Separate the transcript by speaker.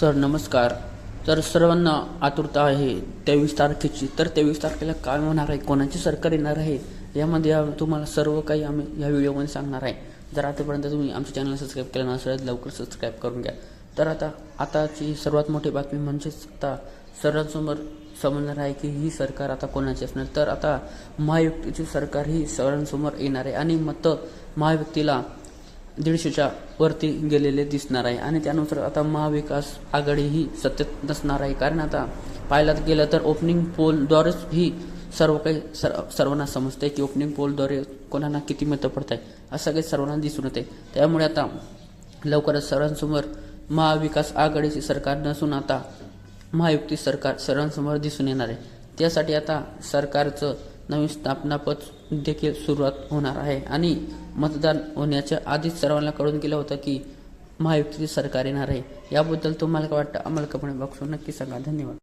Speaker 1: तर नमस्कार. तर सर्वांना आतुरता आहे तेवीस तारखेची. तर तेवीस तारखेला काय होणार आहे? कोणाची सरकार येणार आहे? यामध्ये तुम्हाला सर्व काही आम्ही या व्हिडिओमध्ये सांगणार आहे. जर आतापर्यंत तुम्ही आमच्या चॅनलला सबस्क्राईब केलं नसेल लवकर सबस्क्राईब करून घ्या. तर आता आताची सर्वात मोठी बातमी म्हणजेच आता सर्वांसमोर समजणार आहे की ही सरकार आता कोणाची असणार? तर आता महायुक्तीची सरकार ही सर्वांसमोर येणार आहे. आणि मतं महायुक्तीला दीडशेच्या वरती गेलेले दिसणार आहे. आणि त्यानुसार आता महाविकास आघाडी ही सत्तेत नसणार आहे. कारण आता पाहायला गेलं तर ओपनिंग पोलद्वारेच ही सर्व काही सर सर्वांना समजते की ओपनिंग पोलद्वारे कोणाला किती मतं पडत आहे असं काही सर्वांना दिसून येते त्यामुळे आता लवकरच सर्वांसमोर महाविकास आघाडीचे सरकार नसून आता महायुक्ती सरकार सर्वांसमोर दिसून येणार आहे. त्यासाठी आता सरकारचं नवीन स्थापनापद देखील सुरुवात होणार आहे. आणि मतदान होण्याच्या आधीच सर्वांना कळून गेलं होतं की महायुतीचे सरकार येणार आहे. याबद्दल तुम्हाला काय वाटतं? आम्हाला कमेंट बॉक्सवर नक्की सांगा. धन्यवाद.